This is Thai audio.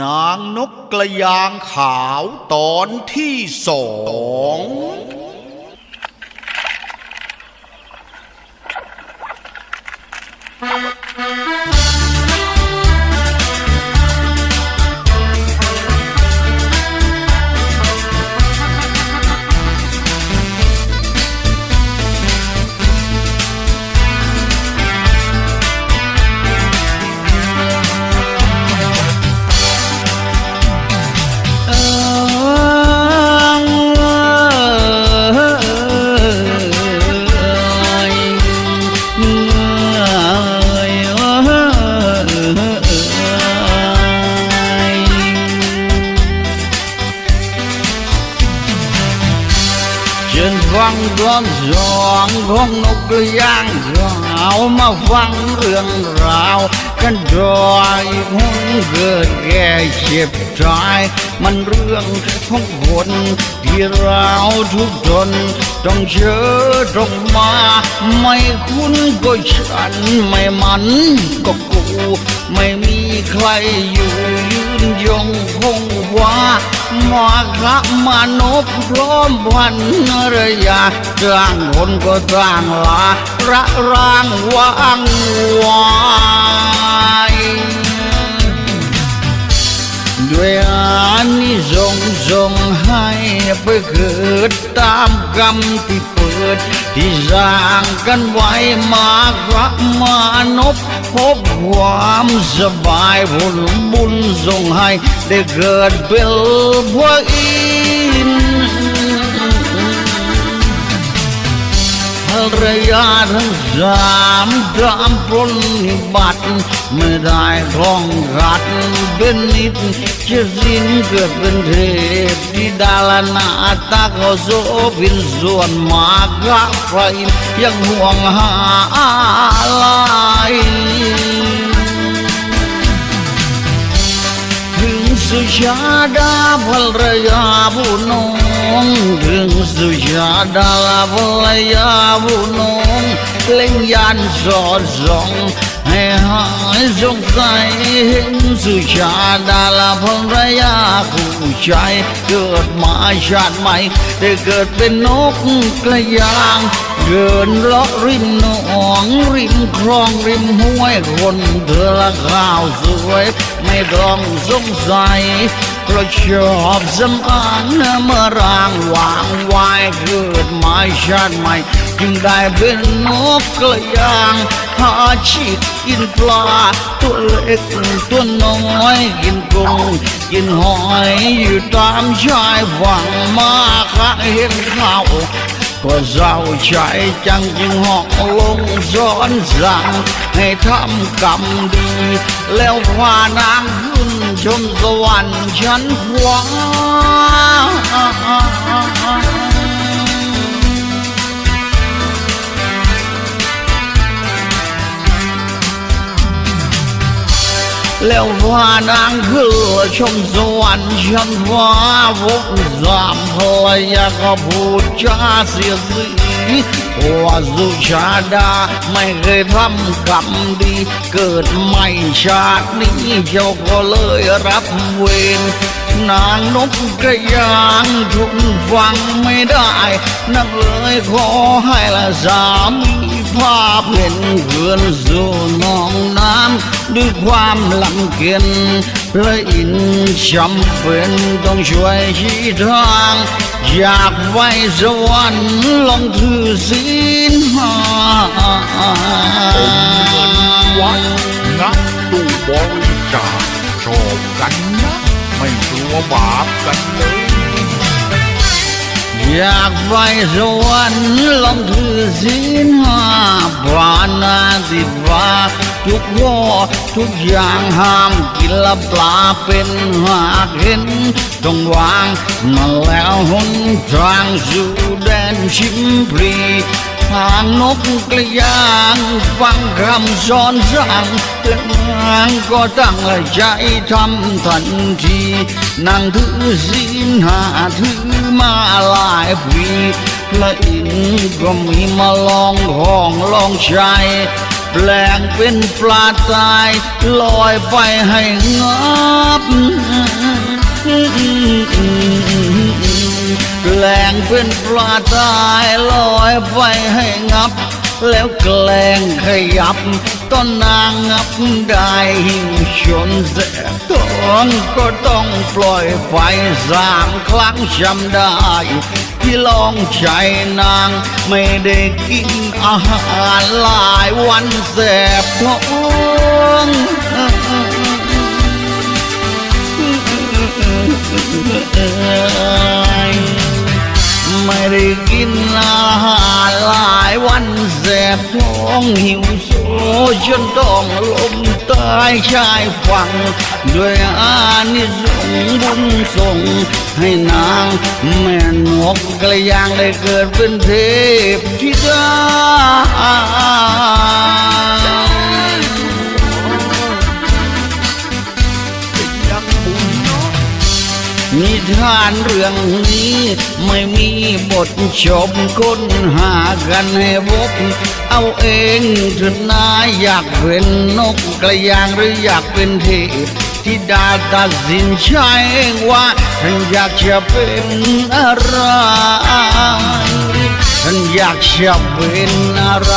นางนกกระยางขาวตอนที่สอง ฟังตอนสองของนกกระยางขาวมาฟังเรื่องราว กันดอยหุ่นเกิดแก่เจ็บตาย มันเรื่องของคนที่เราทุกทนต้องเจอต้องมา ไม่คุ้นก็ฉันไม่มันก็กู ไม่มีใครอยู่ยืนยงคงว่า มาคะมานพพร้อมพันรยาต่างคนก็ต่างลาระรางวางวายด้วยอานิสงส์ส่งให้ไปเกิดตามกรรมที่ เปิด ที่สร้างกันไว้มากรักมานบพบความสบายผลบุญส่งให้ ได้เกิดเป็นพวกอี ระยะทั้งสามสามปรนิบัติไม่ได้ท้องรัดเป็นนิดจะสิ้นเกิดเป็นเทพที่ดาลนาตาเขาโซบินส่วนมากรักใครยังห่วงหาอะไร สุชาดาภรรยาผู้น้องถึงสุชาดาภรรยาผู้น้องเล่งยันสอดส่องให้หายสงสัยเห็นสุชาดาภรรยาคู่ใจเกิดมาชาติใหม่ได้เกิดเป็นนกกระยาง เดินเลาะริมหนองริมคลองริมห้วยคนเธอละข้าวสวย ไม่ต้องสงสัยเพราะชอบสำอางเมื่อร่างวางวายเกิดมาชาติใหม่ จึงได้เป็นนกกระยางหาชีพกินปลา ตัวเล็กตัวน้อย กินกุ้งกินหอยอยู่ตามชายฝั่งมาคะเห็นข้าว ก็เศร้าใจจังจึงหอกลงสอนสั่งให้ทำกรรมดี แล้วพานางขึ้นชมสวรรค์ชั้นฟ้า แล้วพานางคือชมสวรรค์ชั้นฟ้าวกสามภรรยาก็พูดจาเสียสีว่าสุชาดาไม่เคยทำกรรมดี เกิดไม่ชาตินี้เจ้าก็เลยรับเวรนางนกกระยางทุกฟังไม่ได้ นักเลยขอให้ละสามี พาเพื่อนเพื่อนสู่หนองน้ำด้วยความลำเกียจพระอินทร์จำเป็นต้ อยากไว้สวรรค์ลองถือศีลห้าวัดนักตู้บริจาคชอบกันนะไม่กลัวบาปกันาสวรรค์ลองถือศีลห้าปรานาติวาทุกวอทุกอย่างห้ามกินละปลาเป็นหากเห็นต้องวางมาแล้วหนทางสู่แดนชิมพรีทางนกกระยางฟังคำสอนสั่งและนางก็ตั้งใจทำทันทีนางถือศีลหาถือมาลา ยปีพระอินก็มีมาลองห้องลองใช้แปลงเป็นปลาตายลอยไปให้งับแปลงเป็นปลาตายลอยไปให้งับ แล้วแกล้งขยับต้นนางงับได้หิวชนเสบท้องก็ต้องปล่อยไฟสามครั้งจำได้ที่ลองใจนางไม่ได้กินอาหารหลายวันแสบท้อง องหิวโซจนต้องล้มตายชายฝั่งด้วยอานิสงส์บุญส่งให้นางแม่นกกระยางได้เกิดเป็นเทพธิดา บทจบค้นหากันให้พบเอาเองถิดนาอยากเป็นนกกระยางหรืออยากเป็นเทพที่ดาตัดสินใจว่าท่านอยากจะเป็นอะไรท่านอยากจะเป็นอะไร